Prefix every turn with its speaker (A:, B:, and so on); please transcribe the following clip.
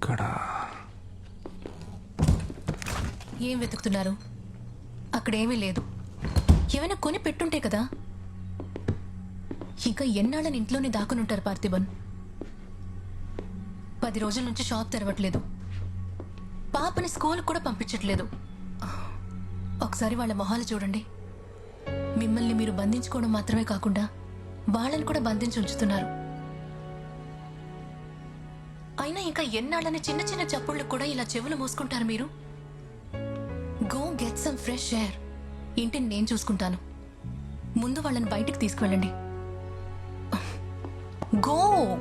A: ఇక్కడ.
B: ఏం వెతుకుతున్నారు? అక్కడేమీ లేదు. ఏమైనా కొని పెట్టుంటే కదా? ఇంకా ఎన్నాళ్ళని ఇంట్లోనే దాక్కునుంటారు పార్థిబన్. పది రోజుల నుంచి షాప్ తెరవట్లేదు. పాపని స్కూల్ కూడా పంపించట్లేదు. ఒకసారి వాళ్ళ మొహాలు చూడండి. మిమ్మల్ని మీరు బంధించుకోవడం మాత్రమే కాకుండా వాళ్ళని కూడా బంధించి ఉంచుతున్నారు. అయినా ఇంకా ఎన్నాళ్ళని చిన్న చిన్న చప్పుళ్ళు కూడా ఇలా చెవులు మూసుకుంటారు మీరు? Go get some fresh air ఇంటిని నేను చూసుకుంటాను. ముందు వాళ్ళని బయటికి తీసుకువెళ్ళండి. గో